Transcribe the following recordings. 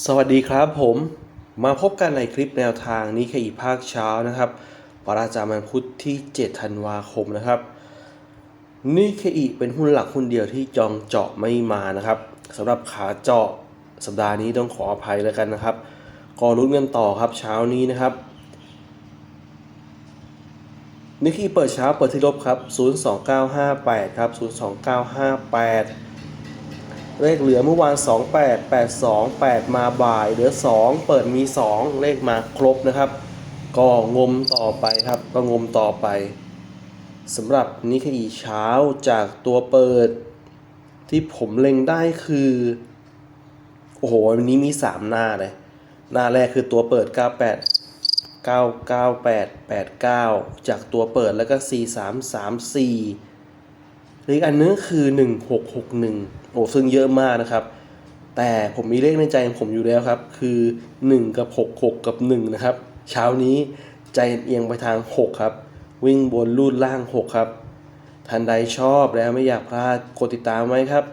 สวัสดีครับผมมาพบกันในคลิปแนวทางนี้แค่อีภาคเช้านะครับ ประจำวันพุทธที่ 7 ธันวาคมนะครับนี่แค่อีเป็นหุ้นหลักหุ้นเดียวที่จองเจาะไม่มานะครับสำหรับขาเจาะสัปดาห์นี้ต้องขออภัยแล้วกันนะครับก็ลุ้นกันต่อครับเช้านี้นะครับนิกกี้เปิดเช้าเปิดที่ลบครับ 02958 ครับ 02958 เลขเหลือเมื่อวาน 28 82 8 มาบ่าย เหลือ 2 เปิดมี 2 เลขมาครบนะครับ ก็งมต่อไปครับ ก็งมต่อไปสำหรับนิคอีเช้าจากตัวเปิด ที่ผมเล็งได้คือ โอ้โหวันนี้มี 3 หน้าเลย หน้าแรกคือตัวเปิด 98 998 89 จากตัวเปิดแล้วก็ 4334 อีกอันนึงคือ 1661 โอ้ซึ่งเยอะมากนะครับ แต่ผมมีเลขในใจของผมอยู่แล้วครับ คือ 1 กับ 66 กับ 1 นะครับ เช้านี้ใจเอียงไปทาง 6 ครับ วิ่งบนลูดล่าง 6 ครับท่านใดชอบแล้วไม่อยากพลาดกดติดตามไว้ครับ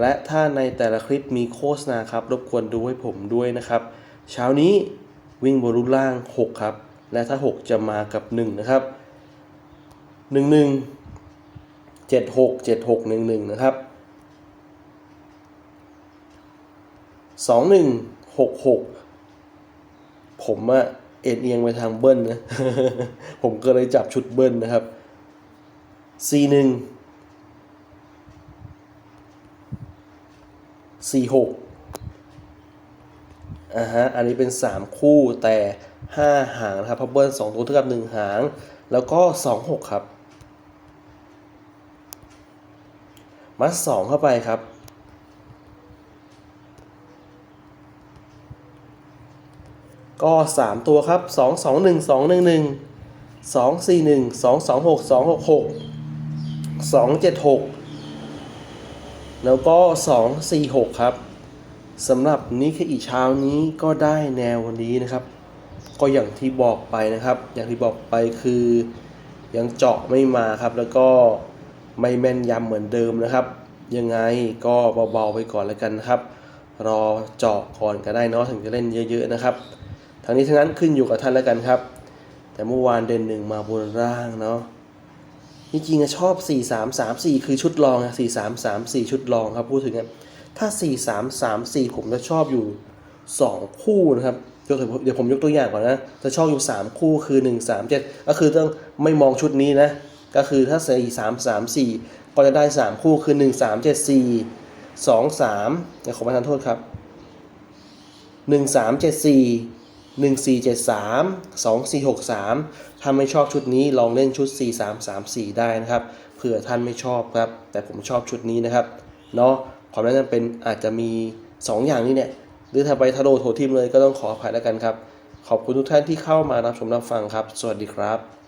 และถ้าในแต่ละคลิปมีโฆษณาครับ รบกวนดูให้ผมด้วยนะครับ เช้านี้วิ่งบนลูดล่าง 6 ครับ และถ้า 6 จะมากับ 1 นะครับ 11 จ็ดหกเจ็ดหกหนึ่งหนึ่งนะครับสองหนึ่งหกหกผมอะเอ็นเอียงไปทางเบิ้ลนะ ผมก็เลยจับชุดเบิ้ลนะครับสี่หนึ่งสี่หกอ่าฮะ อันนี้เป็นสามคู่แต่ห้าหางนะครับเพราะเบิ้ลสองตัวเท่ากับหนึ่งหาง แล้วก็สองหกครับ มัดสองเข้าไปครับ ก็สามตัวครับสองสองหนึ่งสองหนึ่งหนึ่งสองสี่หนึ่งสองสองหกสองหกหกสองเจ็ดหกแล้วก็สองสี่หกครับสำหรับนี้คืออีเช้านี้ก็ได้แนววันนี้นะครับ ก็อย่างที่บอกไปนะครับ อย่างที่บอกไปคือยังเจาะไม่มาครับแล้วก็ ไม่แม่นยำเหมือนเดิมนะครับ ยังไงก็เบาๆไปก่อนแล้วกันนะครับ รอเจาะก่อนก็ได้เนาะถึงจะเล่นเยอะ ๆนะครับทั้งนี้ทั้งนั้นขึ้นอยู่กับท่านแล้วกันครับ แต่เมื่อวานเด่นหนึ่งมาบนร่างเนาะจริงๆอะชอบ 4 3 3 4 คือชุดรองอะ4 3 3 4 ชุดรองครับพูดถึงอะถ้า 4 3 3 4 ผมจะชอบอยู่ 2 คู่นะครับยกเดี๋ยวผมยกตัวอย่างก่อนนะ จะชอบอยู่ 3 คู่คือ 1 3 7 ก็คือต้องไม่มองชุดนี้นะ ก็คือถ้า 4 3 3 4 ก็จะได้ 3 คู่คือ 1 3 7 4 2 3ขอประทานโทษครับ 1 3 7 4 1 4 7 3 2 4 6 3 ถ้าไม่ชอบชุดนี้ลองเล่นชุด 4 3 3 4 ได้นะครับ เผื่อท่านไม่ชอบครับ แต่ผมชอบชุดนี้นะครับเนาะความแนะนำเป็นอาจจะมี 2 อย่างนี้เนี่ย หรือถ้าไปทะโลโถทิมเลยก็ต้องขออภัยแล้วกันครับ ขอบคุณทุกท่านที่เข้ามารับชมรับฟังครับ สวัสดีครับ